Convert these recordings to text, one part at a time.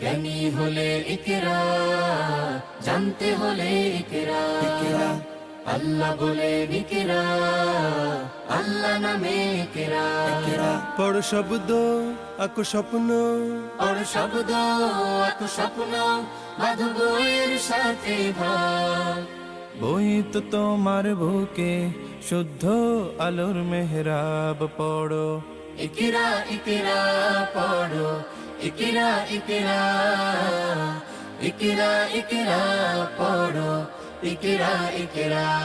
জ্ঞানী হলে ইকরা জানতে হলে ইকরা। আল্লাহ বলে ইকরা আল্লাহ নামে ইকরা। পড় শব্দ আকো স্বপ্ন। ওর শব্দ এত স্বপ্ন বাধবইয়ের সাথে ভাগ। বই তো তোমার বুকে শুদ্ধ আলোর মেহরাব পড়ো। ইকিরা ইকিরা পড়ো। ইকিরা ইকিরা ইকিরা ইকিরা পড়ো। ইকিরা ইকিরা।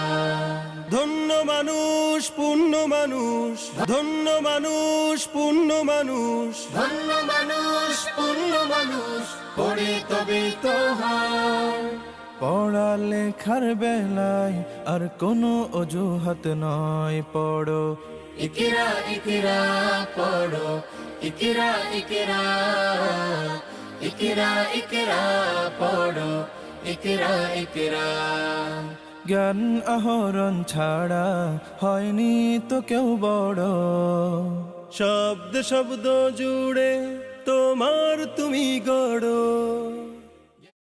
ধন্য মানুষ পূর্ণ মানুষ। ধন্য মানুষ পূর্ণ মানুষ। ধন্য মানুষ পূর্ণ মানুষ। পড়ে তবে লেখার বেলায় আর কোনো অজুহাত নয় পড়ো। ইকিরা ইকিরা পড়ো। ইকিরা ইকিরা ইকিরা ইকিরা পড়ো। ইকিরা ইকিরা। জ্ঞান আহরণ ছাড়া হয়নি তো কেউ বড়। শব্দ শব্দ জুড়ে তোমার তুমি গড়